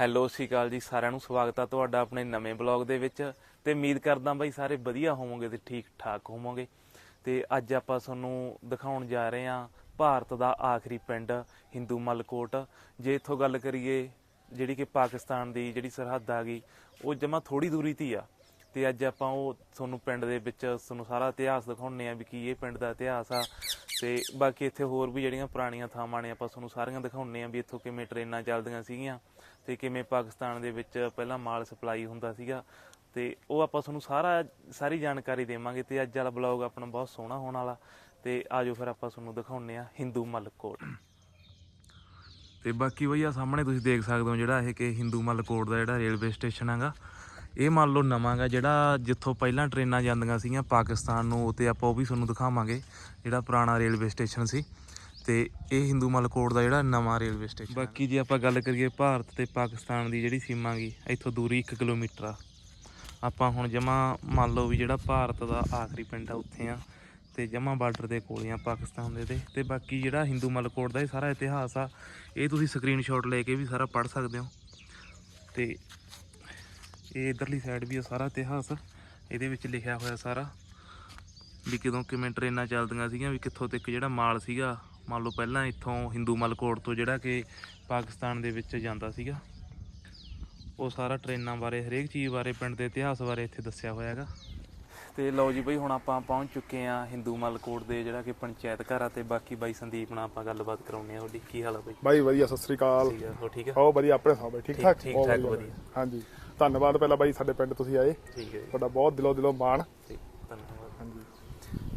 Hello, ਸਤਿ ਸ਼੍ਰੀ ਅਕਾਲ ਜੀ, ਸਾਰਿਆਂ ਨੂੰ ਸਵਾਗਤ ਆ ਤੁਹਾਡਾ ਆਪਣੇ ਨਵੇਂ ਬਲੌਗ ਦੇ ਵਿੱਚ। ਤੇ ਉਮੀਦ ਕਰਦਾ ਬਈ ਸਾਰੇ ਵਧੀਆ ਹੋਵੋਗੇ ਤੇ ਠੀਕ ਠਾਕ ਹੋਵੋਗੇ। ਤੇ ਅੱਜ ਆਪਾਂ ਤੁਹਾਨੂੰ ਦਿਖਾਉਣ ਜਾ ਰਹੇ ਹਾਂ ਭਾਰਤ ਦਾ ਆਖਰੀ ਪਿੰਡ, ਹਿੰਦੂ ਮਲਕੋਟ। ਜੇ ਇੱਥੋਂ ਗੱਲ ਕਰੀਏ, ਜਿਹੜੀ ਕਿ ਪਾਕਿਸਤਾਨ ਦੀ ਜਿਹੜੀ ਸਰਹੱਦ ਆ ਗਈ, ਉਹ ਜਮਾ ਥੋੜੀ ਦੂਰੀ ਤੇ ਹੀ ਆ। ਤੇ ਅੱਜ ਆਪਾਂ ਉਹ ਤੁਹਾਨੂੰ ਪਿੰਡ ਦੇ ਵਿੱਚ ਤੁਹਾਨੂੰ ਸਾਰਾ ਇਤਿਹਾਸ ਦਿਖਾਉਣੇ ਆ ਵੀ ਕੀ ਇਹ ਪਿੰਡ ਦਾ ਇਤਿਹਾਸ ਆ। ਤੇ ਬਾਕੀ ਇੱਥੇ ਹੋਰ ਵੀ ਜਿਹੜੀਆਂ ਪੁਰਾਣੀਆਂ ਥਾਵਾਂ ਨੇ, ਆਪਾਂ ਤੁਹਾਨੂੰ ਸਾਰੀਆਂ ਦਿਖਾਉਣੇ ਆ ਵੀ ਇੱਥੋਂ ਕਿਵੇਂ ਟ੍ਰੇਨਾਂ ਚੱਲਦੀਆਂ ਸੀਗੀਆਂ। ਤੇ ਕਿਵੇਂ ਪਾਕਿਸਤਾਨ ਦੇ ਵਿੱਚ ਪਹਿਲਾਂ ਮਾਲ ਸਪਲਾਈ ਹੁੰਦਾ ਸੀਗਾ, ਤੇ ਉਹ ਆਪਾਂ ਤੁਹਾਨੂੰ ਸਾਰਾ, ਸਾਰੀ ਜਾਣਕਾਰੀ ਦੇਵਾਂਗੇ ਤੇ ਅੱਜ ਵਾਲਾ ਬਲੌਗ ਆਪਣਾ ਬਹੁਤ ਸੋਹਣਾ ਹੋਣ ਵਾਲਾ, ਤੇ ਆਜੋ ਫਿਰ ਆਪਾਂ ਤੁਹਾਨੂੰ ਦਿਖਾਉਣੇ ਆ ਹਿੰਦੂ ਮਲਕੋਟ ਤੇ ਬਾਕੀ ਬਈ ਆ ਸਾਹਮਣੇ ਤੁਸੀਂ ਦੇਖ ਸਕਦੇ ਹੋ ਜਿਹੜਾ ਇਹ ਕਿ ਹਿੰਦੂ ਮਲਕੋਟ ਦਾ ਜਿਹੜਾ ਰੇਲਵੇ ਸਟੇਸ਼ਨ ਹੈਗਾ, ਇਹ ਮੰਨ ਲਓ ਨਵਾਂਗਾ ਜਿਹੜਾ ਜਿੱਥੋਂ ਪਹਿਲਾਂ ਟ੍ਰੇਨਾਂ ਜਾਂਦੀਆਂ ਸੀਗੀਆਂ ਪਾਕਿਸਤਾਨ ਨੂੰ ਤੇ ਆਪਾਂ ਉਹ ਵੀ ਤੁਹਾਨੂੰ ਦਿਖਾਵਾਂਗੇ, ਜਿਹੜਾ ਪੁਰਾਣਾ ਰੇਲਵੇ ਸਟੇਸ਼ਨ ਸੀ। ਤੇ ਇਹ ਹਿੰਦੂ ਮਲਕੋਟ ਦਾ ਜਿਹੜਾ ਨਵਾਂ ਰੇਲਵੇ ਸਟੇਸ਼ਨ ਬਾਕੀ ਜੇ ਆਪਾਂ ਗੱਲ ਕਰੀਏ ਭਾਰਤ ਤੇ ਪਾਕਿਸਤਾਨ ਦੀ ਜਿਹੜੀ ਸੀਮਾ ਗਈ ਇੱਥੋਂ ਦੂਰੀ 1 ਕਿਲੋਮੀਟਰ ਆ। ਆਪਾਂ ਹੁਣ ਜਮਾ ਮੰਨ ਲਓ ਵੀ ਜਿਹੜਾ ਭਾਰਤ ਦਾ ਆਖਰੀ ਪਿੰਡ ਆ ਉੱਥੇ ਆ ਤੇ ਜਮਾ ਬਾਰਡਰ ਦੇ ਕੋਲ ਆ ਪਾਕਿਸਤਾਨ ਦੇ ਤੇ। ਤੇ ਬਾਕੀ ਜਿਹੜਾ ਹਿੰਦੂ ਮਲਕੋਟ ਦਾ ਇਹ ਸਾਰਾ ਇਤਿਹਾਸ ਆ, ਇਹ ਤੁਸੀਂ ਸਕਰੀਨਸ਼ਾਟ ਲੈ ਕੇ ਵੀ ਸਾਰਾ ਪੜ੍ਹ ਸਕਦੇ ਹੋ। ਤੇ ਇਹ ਇਧਰਲੀ ਸਾਈਡ ਵੀ ਆ ਸਾਰਾ ਇਤਿਹਾਸ, ਇਹਦੇ ਵਿੱਚ ਲਿਖਿਆ ਹੋਇਆ ਸਾਰਾ। ਵੀ ਕਿਦੋਂ ਕਿਵੇਂ ਟ੍ਰੇਨਾਂ ਚੱਲਦੀਆਂ ਸੀਗੀਆਂ, ਵੀ ਕਿੱਥੋਂ ਤੱਕ ਜਿਹੜਾ ਮਾਲ ਸੀਗਾ ਮੰਨ ਲਓ ਪਹਿਲਾਂ ਇੱਥੋਂ ਹਿੰਦੂ ਮਲਕੋਟ ਤੋਂ ਜਿਹੜਾ ਕਿ ਪਾਕਿਸਤਾਨ ਦੇ ਵਿੱਚ ਜਾਂਦਾ ਸੀਗਾ ਉਹ ਸਾਰਾ ਟ੍ਰੇਨਾਂ ਬਾਰੇ ਹਰੇਕ ਚੀਜ਼ ਬਾਰੇ ਪਿੰਡ ਦੇ ਇਤਿਹਾਸ ਬਾਰੇ ਇੱਥੇ ਦੱਸਿਆ ਹੋਇਆ ਹੈਗਾ। ਤੇ ਲਓ ਜੀ ਬਈ ਹੁਣ ਆਪਾਂ ਪਹੁੰਚ ਚੁੱਕੇ ਆ ਹਿੰਦੂ ਮਲਕੋਟ ਦੇ ਜਿਹੜਾ ਕਿ ਪੰਚਾਇਤ ਘਰ ਆ ਤੇ ਬਾਕੀ ਬਾਈ ਸੰਦੀਪ ਨਾਲ ਆਪਾਂ ਗੱਲਬਾਤ ਕਰਾਉਣੇ ਆ ਤੁਹਾਡੀ ਕੀ ਹਾਲ ਆ ਬਈ? ਬਾਈ ਵਧੀਆ ਸਤਿ ਸ੍ਰੀ ਅਕਾਲ। ਠੀਕ ਆ ਹੋ ਠੀਕ ਆ? ਹੋ ਵਧੀਆ ਆਪਣੇ ਬਾਈ ਠੀਕ ਠੀਕ- ਠਾਕ ਠੀਕ ਵਧੀਆ। ਹਾਂਜੀ। ਧੰਨਵਾਦ ਪਹਿਲਾਂ ਬਾਈ ਸਾਡੇ ਪਿੰਡ ਤੁਸੀਂ ਆਏ। ਠੀਕ ਹੈ ਤੁਹਾਡਾ ਬਹੁਤ ਦਿਲੋਂ ਦਿਲੋਂ ਮਾਣ।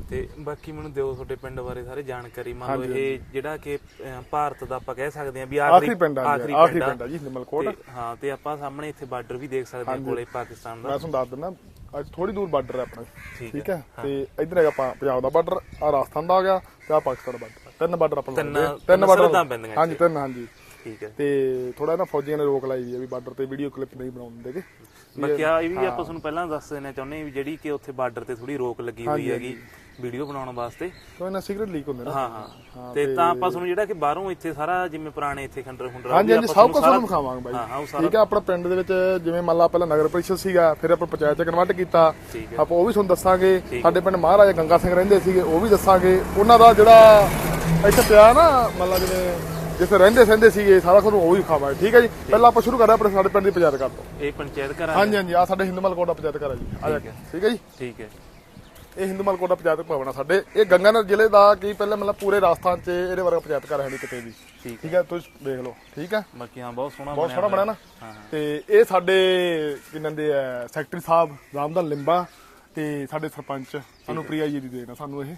ਤੇ ਬਾਕੀ ਮੈਨੂੰ ਦਿਓ ਤੁਹਾਡੇ ਪਿੰਡ ਬਾਰੇ ਸਾਰੇ ਜਾਣਕਾਰੀ। ਮੰਨ ਲਓ ਇਹ ਜਿਹੜਾ ਕਿ ਭਾਰਤ ਦਾ ਆਪਾਂ ਕਹਿ ਸਕਦੇ ਹਾਂ ਵੀ ਆਖਰੀ ਪਿੰਡ ਆ ਆਖਰੀ ਪਿੰਡ ਆ। ਆ ਜੀ ਨਿਮਲਕੋਟ। ਹਾਂ ਤੇ ਆਪਾਂ ਸਾਹਮਣੇ ਇੱਥੇ ਬਾਰਡਰ ਵੀ ਦੇਖ ਸਕਦੇ ਹਾਂਜੀ। ਕੋਲੇ ਪਾਕਿਸਤਾਨ ਮੈਂ ਦਾ ਤੁਹਾਨੂੰ ਦੱਸ ਦਿੰਦਾ ਅੱਜ ਥੋੜੀ ਦੂਰ ਬਾਰਡਰ ਹੈ ਆਪਣਾ। ਠੀਕ ਹੈ, ਤੇ ਇੱਧਰ ਹੈਗਾ ਪੰਜਾਬ ਦਾ ਬਾਰਡਰ ਆ ਰਾਜਸਥਾਨ ਦਾ ਆ ਗਿਆ ਤੇ ਆ ਪਾਕਿਸਤਾਨ ਦਾ ਬਾਰਡਰ। ਤਿੰਨ ਬਾਰਡਰ ਆਪਾਂ ਤਿੰਨ- ਆ। ਪੈਂਦੀਆਂ ਹਾਂਜੀ ਤਿੰਨ ਹਾਂਜੀ। ਠੀਕ ਹੈ। ਤੇ ਥੋੜਾ ਨਾ ਫੌਜੀਆਂ ਨੇ ਰੋਕ ਲਾਈ ਵੀ ਆ ਵੀ ਬਾਰਡਰ ਤੇ ਵੀਡੀਓ ਕਲਿੱਪ ਨਹੀਂ ਬਣਾਉਣ ਦੇਗੇ ਬਾਕੀ ਆ ਇਹ ਵੀ ਆਪਾਂ ਤੁਹਾਨੂੰ ਪਹਿਲਾਂ ਦੱਸ ਦੇਣਾ ਚਾਹੁੰਦੇ ਵੀ ਜਿਹੜੀ ਕਿ ਉੱਥੇ ਬਾਰਡਰ ਤੇ ਥੋੜੀ ਰੋਕ ਲੱਗੀ ਹੋਈ ਹੈਗੀ। ਵੀਡੀਓ ਬਣਾਉਣ ਵਾਸਤੇ। ਕੋਈ ਨਾ ਸਿਗਰਟ ਲੀਕ ਹੁੰਦੇ ਨਾ। ਹਾਂ ਹਾਂ। ਤੇ ਤਾਂ ਆਪਾਂ ਤੁਹਾਨੂੰ ਜਿਹੜਾ ਕਿ ਬਾਹਰੋਂ ਇੱਥੇ ਸਾਰਾ ਜਿਵੇਂ ਪੁਰਾਣੇ ਇੱਥੇ ਖੰਡਰ ਖੁੰਡਰ ਆ, ਹਾਂਜੀ ਹਾਂਜੀ ਸਭ ਕੁਝ ਤੁਹਾਨੂੰ ਉਹ ਬਾਈ ਠੀਕ ਹੈ ਆਪਣਾ ਪਿੰਡ ਦੇ ਵਿੱਚ ਜਿਵੇਂ ਮੰਨ ਲਾ ਪਹਿਲਾਂ ਨਗਰ ਪਰਿਸ਼ਦ ਸੀਗਾ ਫਿਰ ਆਪਾਂ ਪੰਚਾਇਤ ਚ ਕਨਵਰਟ ਕੀਤਾ। ਆਪਾਂ ਉਹ ਵੀ ਤੁਹਾਨੂੰ ਦੱਸਾਂਗੇ। ਸਾਡੇ ਪਿੰਡ ਮਹਾਰਾਜਾ ਗੰਗਾ ਸਿੰਘ ਰਹਿੰਦੇ ਸੀਗੇ ਉਹ ਵੀ ਦੱਸਾਂਗੇ। ਉਹਨਾਂ ਦਾ ਜਿਹੜਾ ਇੱਥੇ ਪਿਆ ਨਾ ਮੰਨ ਲਾ ਜਿਵੇਂ ਜਿੱਥੇ ਰਹਿੰਦੇ ਸਹਿੰਦੇ ਸੀਗੇ ਸਾਰਾ ਤੁਹਾਨੂੰ ਉਹ ਵੀ ਦਿਖਾਵਾਂਗੇ ਠੀਕ ਹੈ ਜੀ? ਪਹਿਲਾਂ ਆਪਾਂ ਸ਼ੁਰੂ ਕਰਦੇ ਆਪਣੇ ਸਾਡੇ ਪਿੰਡ ਦੀ ਪੰਚਾਇਤ ਘਰ ਤੋਂ ਇਹ ਪੰਚਾਇਤ ਘਰ ਆ ਹਾਂਜੀ ਹਾਂਜੀ ਆ ਸਾਡੇ ਹਿੰਦੂਮਲ ਕੋਟ ਦਾ ਪੰਚਾਇਤ ਘਰ ਜੀ। ਆ ਜਾ ਹੈ। ਠੀਕ ਹੈ ਜੀ? ਠੀਕ ਹੈ। ਇਹ ਹਿੰਦੂਮਲ ਕੋਟ ਦਾ ਪੰਚਾਇਤ ਭਵਨ ਆ ਸਾਡੇ। ਇਹ ਗੰਗਾਨਗਰ ਜ਼ਿਲ੍ਹੇ ਦਾ ਕੀ ਪਹਿਲਾਂ ਮਤਲਬ ਪੂਰੇ ਰਾਜਸਥਾਨ 'ਚ ਇਹਦੇ ਵਰਗਾ ਪੰਚਾਇਤ ਘਰ ਹੈ ਨਹੀਂ ਕਿਤੇ ਵੀ। ਠੀਕ ਹੈ ਤੁਸੀਂ ਦੇਖ ਲਓ। ਠੀਕ ਹੈ? ਬਾਕੀ ਹਾਂ ਬਹੁਤ ਸੋਹਣਾ ਬਹੁਤ ਸੋਹਣਾ ਬਣਿਆ ਨਾ। ਤੇ ਇਹ ਸਾਡੇ ਕੀ ਕਹਿੰਦੇ ਆ ਸੈਕਟਰੀ ਸਾਹਿਬ ਰਾਮਦਾਨ ਲਿੰਬਾ ਤੇ ਸਾਡੇ ਸਰਪੰਚ ਸਾਨੂੰ ਪ੍ਰਿਆ ਜੀ ਦੀ ਦੇਣ ਸਾਨੂੰ ਇਹ।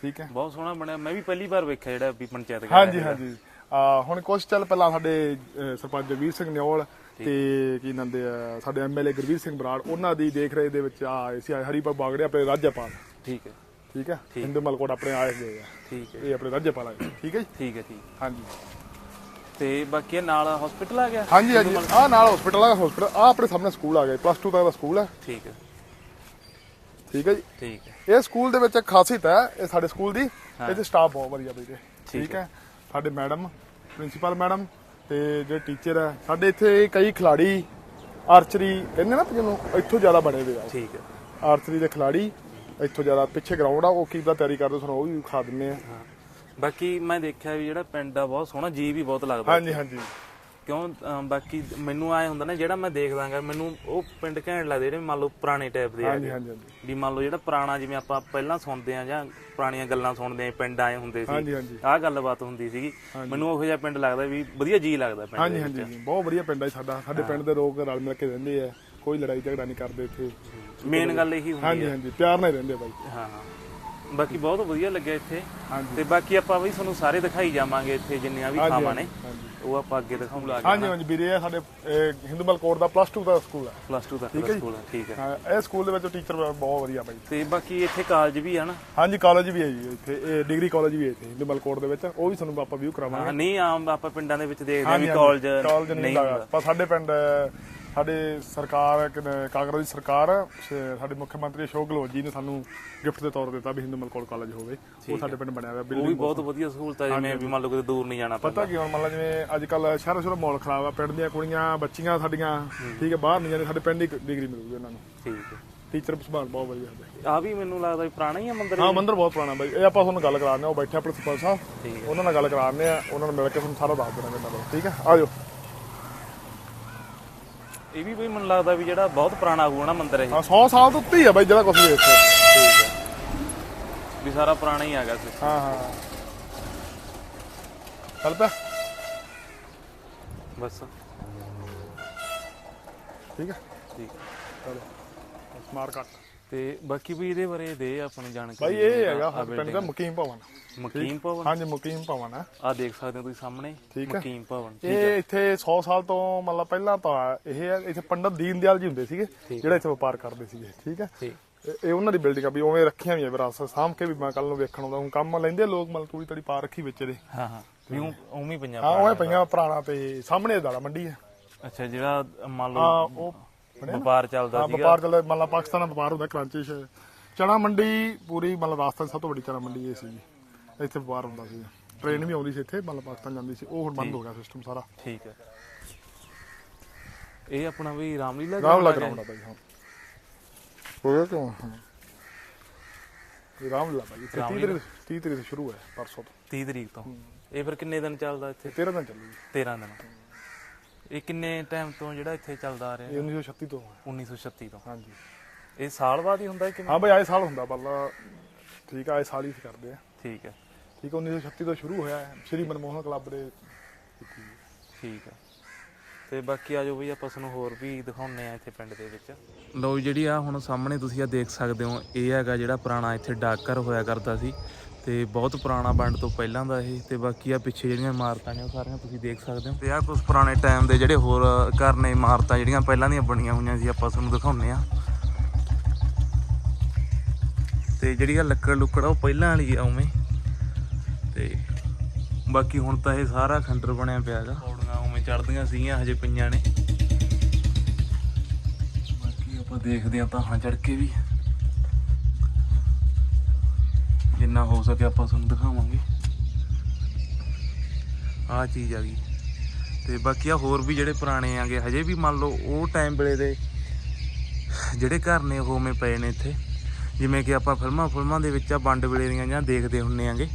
ਠੀਕ ਹੈ? ਬਹੁਤ ਸੋਹਣਾ ਬਣਿਆ। ਮੈਂ ਵੀ ਪਹਿਲੀ ਵਾਰ ਵੇਖਿਆ ਜਿਹੜਾ ਵੀ ਪੰਚਾਇਤ ਘਰ ਹਾਂਜੀ। ਹਾਂਜੀ। ਹੁਣ ਕੁਛ ਚੱਲ ਪਹਿਲਾਂ ਸਾਡੇ ਸਰਪੰਚ ਜਗਵੀਰ ਸਿੰਘ ਨਿਓਲ ਤੇ ਕੀ ਨੰਦੇ ਆ ਸਾਡੇ ਐਮਐਲਏ ਗੁਰਵੀਰ ਸਿੰਘ ਬਰਾੜ ਉਹਨਾਂ ਦੀ ਦੇਖ ਰੇਖ ਦੇ ਵਿੱਚ ਆ ਸੀ ਹਰੀਪਾ ਬਾਗੜੇ ਆਪਣੇ ਰਾਜਪਾਲ। ਠੀਕ ਹੈ। ਠੀਕ ਹੈ? ਹਿੰਦੂ ਮਲਕੋਟ ਆਪਣੇ ਆਏ ਗਏ ਆ। ਠੀਕ ਹੈ। ਇਹ ਆਪਣੇ ਰਾਜਪਾਲ ਆ ਠੀਕ ਹੈ ਜੀ? ਠੀਕ ਹੈ ਠੀਕ ਹਾਂਜੀ। ਤੇ ਬਾਕੀ ਨਾਲ ਹਸਪੀਟਲ ਆ ਗਿਆ? ਹਾਂਜੀ ਹਾਂਜੀ। ਆ ਨਾਲ ਹਸਪੀਟਲ ਆ ਹਸਪੀਟਲ ਆ ਆਪਣੇ ਸਾਹਮਣੇ ਸਕੂਲ ਆ ਗਿਆ ਪਲੱਸ 2 ਤੱਕ ਦਾ ਸਕੂਲ ਹੈ ਠੀਕ ਹੈ। ਠੀਕ ਹੈ ਜੀ? ਠੀਕ ਹੈ। ਇਹ ਸਕੂਲ ਦੇ ਵਿੱਚ ਇੱਕ ਖਾਸੀਅਤ ਹੈ ਇਹ ਸਾਡੇ ਸਕੂਲ ਦੀ। ਇਹਦੇ ਸਟਾਫ ਬਹੁਤ ਵਧੀਆ ਬਈ ਠੀਕ ਹੈ? ਸਾਡੇ ਮੈਡਮ ਪ੍ਰਿੰਸੀਪਲ ਮੈਡਮ ਤੇ ਜਿਹੜੇ ਟੀਚਰ ਹੈ ਸਾਡੇ ਇੱਥੇ ਕਈ ਖਿਲਾੜੀ ਆਰਚਰੀ ਕਹਿੰਦੇ ਨਾ ਜਿਹਨੂੰ ਇੱਥੋਂ ਜ਼ਿਆਦਾ ਬਣੇ ਹੋਏ ਆ। ਠੀਕ ਹੈ। ਆਰਚਰੀ ਦੇ ਖਿਲਾੜੀ ਇੱਥੋਂ ਜ਼ਿਆਦਾ ਪਿੱਛੇ ਗਰਾਊਂਡ ਆ ਉਹ ਕਿਦਾਂ ਤਿਆਰੀ ਕਰਦੇ ਤੁਹਾਨੂੰ ਉਹ ਵੀ ਖਾ ਦਿੰਦੇ ਆ। ਬਾਕੀ ਮੈਂ ਦੇਖਿਆ ਵੀ ਜਿਹੜਾ ਪਿੰਡ ਆ ਬਹੁਤ ਸੋਹਣਾ ਜੀ ਵੀ ਬਹੁਤ ਲੱਗਦਾ। ਹਾਂਜੀ ਹਾਂਜੀ। ਕਿਉਂ ਬਾਕੀ ਮੈਨੂੰ ਆਏ ਹੁੰਦਾ ਨਾ ਜਿਹੜਾ ਮੈਂ ਦੇਖਦਾਗਾ ਮੈਨੂੰ ਉਹ ਪਿੰਡ ਘੈਂਟ ਲੱਗਦੇ ਜਿਹੜੇ ਮੰਨ ਲਓ ਪੁਰਾਣੇ ਟਾਈਪ ਦੇ ਹਾਂਜੀ ਹਾਂਜੀ ਹਾਂਜੀ। ਵੀ ਮੰਨ ਲਓ ਜਿਹੜਾ ਪੁਰਾਣਾ ਜਿਵੇਂ ਆਪਾਂ ਪਹਿਲਾਂ ਸੁਣਦੇ ਆ ਜਾਂ ਪੁਰਾਣੀਆਂ ਗੱਲਾਂ ਸੁਣਦੇ ਆ ਪਿੰਡ ਆਏ ਹੁੰਦੇ ਹਾਂਜੀ ਸੀ। ਹਾਂਜੀ ਆਹ ਗੱਲਬਾਤ ਹੁੰਦੀ ਸੀਗੀ। ਮੈਨੂੰ ਉਹੋ ਜਿਹਾ ਪਿੰਡ ਲੱਗਦਾ ਵੀ ਵਧੀਆ ਜੀ ਲੱਗਦਾ ਪਿੰਡ ਹਾਂਜੀ ਹਾਂਜੀ ਬਹੁਤ ਵਧੀਆ ਪਿੰਡ ਹੈ ਸਾਡਾ। ਸਾਡੇ ਪਿੰਡ ਦੇ ਲੋਕ ਰਲ ਮਿਲ ਕੇ ਰਹਿੰਦੇ ਆ। ਕੋਈ ਲੜਾਈ ਝਗੜਾ ਨਹੀਂ ਕਰਦੇ ਇੱਥੇ। ਮੇਨ ਗੱਲ ਇਹੀ ਹੁੰਦੀ ਹਾਂਜੀ ਹੈ ਹਾਂਜੀ। ਪਿਆਰ ਨਾਲ ਰਹਿੰਦੇ ਬਾਈ। ਹਾਂ ਹਾਂ। ਬਾਕੀ ਬਹੁਤ ਵਧੀਆ ਲੱਗਿਆ ਇੱਥੇ। ਤੇ ਬਾਕੀ ਆਪਾਂ ਵੀ ਤੁਹਾਨੂੰ ਸਾਰੇ ਦਿਖਾਈ ਜਾਵਾਂਗੇ ਇੱਥੇ ਜਿੰਨੀਆਂ ਵੀ ਥਾਵਾਂ ਨੇ। ਉਹ ਆਪਾਂ ਅੱਗੇ ਦਿਖਾਉਣ ਲੱਗ ਹਾਂਜੀ ਹਾਂਜੀ ਵੀਰੇ ਇਹ ਸਾਡੇ ਹਿੰਦੂਮਲ ਕੋਟ ਦਾ ਪਲੱਸ 2 ਦਾ ਸਕੂਲ ਹੈ। ਪਲੱਸ 2 ਤੱਕ ਦਾ ਸਕੂਲ ਹੈ ਠੀਕ ਹੈ। ਹਾਂ ਇਹ ਸਕੂਲ ਦੇ ਵਿੱਚ ਟੀਚਰ ਬਹੁਤ ਵਧੀਆ ਬਾਈ ਤੇ ਬਾਕੀ ਇੱਥੇ ਕਾਲਜ ਵੀ ਆ ਨਾ? ਹਾਂਜੀ ਕਾਲਜ ਵੀ ਹੈ ਜੀ ਇੱਥੇ। ਇਹ ਡਿਗਰੀ ਕਾਲਜ ਵੀ ਹੈ ਇੱਥੇ ਹਿੰਦੂਮਲ ਕੋਟ ਦੇ ਵਿੱਚ। ਉਹ ਵੀ ਤੁਹਾਨੂੰ ਆਪਾਂ ਵਿਊ ਕਰਾਵਾਂਗੇ। ਹਾਂ ਨਹੀਂ ਆਮ ਆਪਾਂ ਪਿੰਡਾਂ ਦੇ ਵਿੱਚ ਦੇਖਦੇ ਆ ਵੀ ਕਾਲਜ ਨਹੀਂ ਹੁੰਦਾ। ਪਰ ਸਾਡੇ ਪਿੰਡ ਸਾਡੇ ਸਰਕਾਰ ਕਾਂਗਰਸ ਦੀ ਸਰਕਾਰ ਸਾਡੇ ਮੁੱਖ ਮੰਤਰੀ ਅਸ਼ੋਕ ਗਹਿਲੋਤ ਜੀ ਨੇ ਸਾਨੂੰ ਗਿਫਟ ਦੇ ਤੌਰ ਤੇ ਦਿੱਤਾ ਵੀ ਹਿੰਦੂ ਮਲਕੋਟ ਕਾਲਜ ਹੋਵੇ। ਉਹ ਸਾਡੇ ਪਿੰਡ ਬਣਿਆ ਹੋਇਆ ਉਹ ਵੀ ਬਿਲਡਿੰਗ ਬਹੁਤ ਵਧੀਆ ਸਹੂਲਤ ਹੈ ਜਿਵੇਂ ਵੀ ਮੰਨ ਲਓ ਕਿਤੇ ਦੂਰ ਨਹੀਂ ਜਾਣਾ ਪਤਾ ਕੀ ਹੁਣ ਮੰਨ ਲਾ ਜਿਵੇਂ ਅੱਜ ਕੱਲ ਸ਼ਹਿਰੋਂ ਸ਼ਹਿਰੋਂ ਮਾਹੌਲ ਖਰਾਬ ਆ ਪਿੰਡ ਦੀਆਂ ਕੁੜੀਆਂ ਬੱਚੀਆਂ ਸਾਡੀਆਂ ਠੀਕ ਹੈ ਬਾਹਰ ਨਹੀਂ ਜਾਂਦੇ ਸਾਡੇ ਪਿੰਡ ਹੀ ਡਿਗਰੀ ਮਿਲੂਗੀ ਉਹਨਾਂ ਨੂੰ। ਠੀਕ ਹੈ। ਟੀਚਰ ਸੁਭਾਅ ਬਹੁਤ ਵਧੀਆ ਹੁੰਦੇ ਆ ਵੀ ਮੈਨੂੰ ਲੱਗਦਾ ਵੀ ਪੁਰਾਣਾ ਹੀ ਆ ਮੰਦਿਰ ਹਾਂ ਮੰਦਿਰ ਬਹੁਤ ਪੁਰਾਣਾ ਬਾਈ। ਇਹ ਆਪਾਂ ਤੁਹਾਨੂੰ ਗੱਲ ਕਰਾਉਂਦੇ ਆ ਉਹ ਬੈਠੇ ਪ੍ਰਿੰਸੀਪਲ ਸਾਹਿਬ। ਹੈ। ਉਹਨਾਂ ਨਾਲ ਗੱਲ ਕਰਾਉਂਦੇ ਆ ਉਹਨਾਂ ਨੂੰ ਮਿਲ ਕੇ ਤੁਹਾਨੂੰ ਸਾਰਾ ਦੱਸ ਦੇਣਾ ਕਿੰਨਾ ਦਾ ਠੀਕ ਹੈ? ਆ ਜਾਓ। ਇਹ ਵੀ ਬਈ ਮੈਨੂੰ ਲੱਗਦਾ ਵੀ ਜਿਹੜਾ ਬਹੁਤ ਪੁਰਾਣਾ ਹੋਊਗਾ ਨਾ ਮੰਦਿਰ ਇਹ। ਹਾਂ 100 ਸਾਲ ਤੋਂ ਉੱਤੇ ਹੀ ਆ ਬਾਈ ਜਿਹੜਾ ਕੁਝ ਵੀ ਇੱਥੇ। ਠੀਕ ਹੈ। ਵੀ ਸਾਰਾ ਪੁਰਾਣਾ ਹੀ ਹੈਗਾ ਸੀ ਹਾਂ ਹਾਂ। ਚੱਲ ਪਿਆ। ਬਸ। ਠੀਕ ਹੈ। ਠੀਕ। ਚਲੋ। ਸਮਾਰ ਕੱਟ। ਤੇ ਬਾਕੀ ਵੀ ਇਹਦੇ ਬਾਰੇ ਦੇ ਆਪਣੀ ਜਾਣਕਾਰੀ ਬਾਈ ਇਹ ਹੈਗਾ ਸਾਡੇ ਪਿੰਡ ਦਾ ਮੁਕੀਮ ਭਵਨ। ਮਕੀਮ ਭਵਨ? ਹਾਂਜੀ ਮੁਕੀਮ ਭਵਨ ਹੈ। ਆ ਦੇਖ ਸਕਦੇ ਹੋ ਤੁਸੀਂ ਸਾਹਮਣੇ ਠੀਕ ਹੈ। ਮਕੀਮ ਭਵਨ। ਇਹ ਇੱਥੇ 100 ਸਾਲ ਤੋਂ ਮਤਲਬ ਪਹਿਲਾਂ ਤਾਂ ਇਹ ਹੈ ਇੱਥੇ ਪੰਡਤ ਦੀਨ ਦਿਆਲ ਜੀ ਹੁੰਦੇ ਸੀਗੇ ਜਿਹੜੇ ਇੱਥੇ ਵਪਾਰ ਕਰਦੇ ਸੀਗੇ ਠੀਕ ਹੈ? ਠੀਕ। ਇਹ ਇਹ ਉਹਨਾਂ ਦੀ ਬਿਲਡਿੰਗ ਆ ਵੀ ਉਵੇਂ ਰੱਖੀਆਂ ਵੀ ਆ ਵਿਰਾਸਤ ਸਾਂਭ ਕੇ ਵੀ ਮੈਂ ਕੱਲ ਨੂੰ ਵੇਖਣ ਆਉਂਦਾ ਹੁਣ ਕੰਮ ਲੈਂਦੇ ਆ ਲੋਕ ਮਤਲਬ ਤੂੜੀ ਤੜੀ ਪਾ ਰੱਖੀ ਵਿੱਚ ਇਹਦੇ। ਹਾਂ ਹਾਂ। ਵੀ ਉਂ- ਉਵੇਂ ਹੀ ਪੰਜਾਂ ਹਾਂ ਉਹ ਪਈਆਂ ਪੁਰਾਣਾ ਤੇ ਸਾਹਮਣੇ ਦਾਣਾ ਮੰਡੀ ਹੈ। ਅੱਛਾ ਜਿਹੜਾ ਮੰਨ ਹਾਂ ਲਓ ਉਹ ਬਣਿਆ ਨਾ? ਵਪਾਰ ਚੱਲਦਾ ਸੀਗਾ। ਵਪਾਰ ਚੱਲਦਾ ਮੰਨ ਲਾ ਪਾਕਿਸਤਾਨ ਦਾ ਵਪਾਰ ਹੁੰਦਾ ਕਰਾਚੀ 'ਚ। ਚਣਾ ਮੰਡੀ ਪੂਰੀ ਮਤਲਬ ਰਾਜਸਥਾਨ ਦੀ ਸਭ ਤੋਂ ਵੱਡੀ ਚਣਾ ਮੰਡੀ ਇਹ ਸੀ ਇੱਥੇ ਵਪਾਰ ਹੁੰਦਾ ਸੀ ਟ੍ਰੇਨ ਵੀ ਆਉਂਦੀ ਸੀ ਇੱਥੇ ਮਤਲਬ ਪਾਕਿਸਤਾਨ ਜਾਂਦੀ ਸੀ। ਉਹ ਹੁਣ ਬੰਦ ਹੋ ਗਿਆ ਸਿਸਟਮ ਸਾਰਾ। ਠੀਕ ਹੈ। ਇਹ ਆਪਣਾ ਵੀ ਰਾਮਲੀਲਾ ਰਾਮ ਲੱਗ ground ਰਿਹਾ ਬਾਈ ਹਾਂ। ਹੋ ਗਿਆ ਕਿਉਂ? ਇਹ ਰਾਮ ਲੱਗ ਬਾਈ ਇੱਥੇ 30 ਤਰੀਕ 30 ਤਰੀਕ ਤੋਂ ਸ਼ੁਰੂ ਹੈ ਪਰਸੋਂ ਤੋਂ। 30 ਤਰੀਕ ਤੋਂ। ਇਹ ਫਿਰ ਕਿੰਨੇ ਦਿਨ ਚੱਲਦਾ ਇੱਥੇ? 13 ਦਿਨ ਚੱਲੂਗੀ। 13 ਦਿਨ। ਇਹ ਕਿੰਨੇ ਟਾਈਮ ਤੋਂ ਜਿਹੜਾ ਇੱਥੇ ਚੱਲਦਾ ਆ ਰਿਹਾ? ਇਹ 1936 ਤੋਂ ਹੈ 1936 ਤੋਂ। ਹਾਂਜੀ। ਇਹ ਸਾਲ ਬਾਅਦ ਹੀ ਹੁੰਦਾ ਕਿ ਹਾਂ ਬਈ ਆਏ ਸਾਲ ਹੁੰਦਾ ਬੱਲਾ। ਠੀਕ ਆ ਆਏ ਸਾਲ ਹੀ ਕਰਦੇ ਆ। ਠੀਕ ਹੈ ਠੀਕ ਆ 1936 ਤੋਂ ਸ਼ੁਰੂ ਹੋਇਆ ਹੈ। ਸ਼੍ਰੀ ਮਨਮੋਹਨ ਕਲੱਬ ਦੇ। ਠੀਕ ਹੈ ਤੇ ਬਾਕੀ ਆ ਜਾਓ ਬਈ ਆਪਾਂ ਤੁਹਾਨੂੰ ਹੋਰ ਵੀ ਦਿਖਾਉਣੇ ਆ ਇੱਥੇ ਪਿੰਡ ਦੇ ਵਿੱਚ। ਲਓ ਜਿਹੜੀ ਆ ਹੁਣ ਸਾਹਮਣੇ ਤੁਸੀਂ ਆ ਦੇਖ ਸਕਦੇ ਹੋ ਇਹ ਹੈਗਾ ਜਿਹੜਾ ਪੁਰਾਣਾ ਇੱਥੇ ਡਾਕਘਰ ਹੋਇਆ ਕਰਦਾ ਸੀ। ਤੇ ਬਹੁਤ ਪੁਰਾਣਾ ਵੰਡ ਤੋਂ ਪਹਿਲਾਂ ਦਾ ਇਹ, ਤੇ ਬਾਕੀ ਆ ਪਿੱਛੇ ਜਿਹੜੀਆਂ ਇਮਾਰਤਾਂ ਨੇ ਉਹ ਸਾਰੀਆਂ ਤੁਸੀਂ ਦੇਖ ਸਕਦੇ ਹੋ। ਤੇ ਆ ਕੁਝ ਪੁਰਾਣੇ ਟਾਈਮ ਦੇ ਜਿਹੜੇ ਹੋਰ ਘਰ ਨੇ ਇਮਾਰਤਾਂ ਜਿਹੜੀਆਂ ਪਹਿਲਾਂ ਦੀਆਂ ਬਣੀਆਂ ਹੋਈਆਂ ਸੀ, ਆਪਾਂ ਤੁਹਾਨੂੰ ਦਿਖਾਉਂਦੇ ਆ ਤੇ ਜਿਹੜੀ ਆ ਲੱਕੜ ਲੁੱਕੜ ਆ, ਉਹ ਪਹਿਲਾਂ ਵਾਲੀ ਆ ਉਵੇਂ। ਤੇ ਬਾਕੀ ਹੁਣ ਤਾਂ ਇਹ ਸਾਰਾ ਖੰਡਰ ਬਣਿਆ ਪਿਆ ਹੈਗਾ। ਪੌੜੀਆਂ ਉਵੇਂ ਚੜਦੀਆਂ ਸੀਗੀਆਂ, ਹਜੇ ਪਈਆਂ ਨੇ। ਬਾਕੀ ਆਪਾਂ ਦੇਖਦੇ ਆਂ ਤਾਂ ਹਾਂ ਚੜ ਕੇ ਵੀ। ਜਿੰਨਾ ਹੋ ਸਕੇ ਆਪਾਂ ਤੁਹਾਨੂੰ ਦਿਖਾਵਾਂਗੇ। ਆਹ ਚੀਜ਼ ਆ ਗਈ। ਤੇ ਬਾਕੀ ਆ ਹੋਰ ਵੀ ਜਿਹੜੇ ਪੁਰਾਣੇ ਆਗੇ, ਹਜੇ ਵੀ ਮੰਨ ਲਓ ਉਹ ਟਾਈਮ ਵੇਲੇ ਦੇ ਜਿਹੜੇ ਘਰ ਨੇ, ਉਹ ਉਵੇਂ ਪਏ ਨੇ ਇੱਥੇ। ਜਿਵੇਂ ਕਿ ਆਪਾਂ ਫਿਲਮਾਂ ਫਿਲਮਾਂ ਦੇ ਵਿੱਚ ਆ ਵੰਡ ਵੇਲੇ ਦੀਆਂ ਜਾਂ ਦੇਖਦੇ ਹੁੰਨੇ ਆਂਗੇ।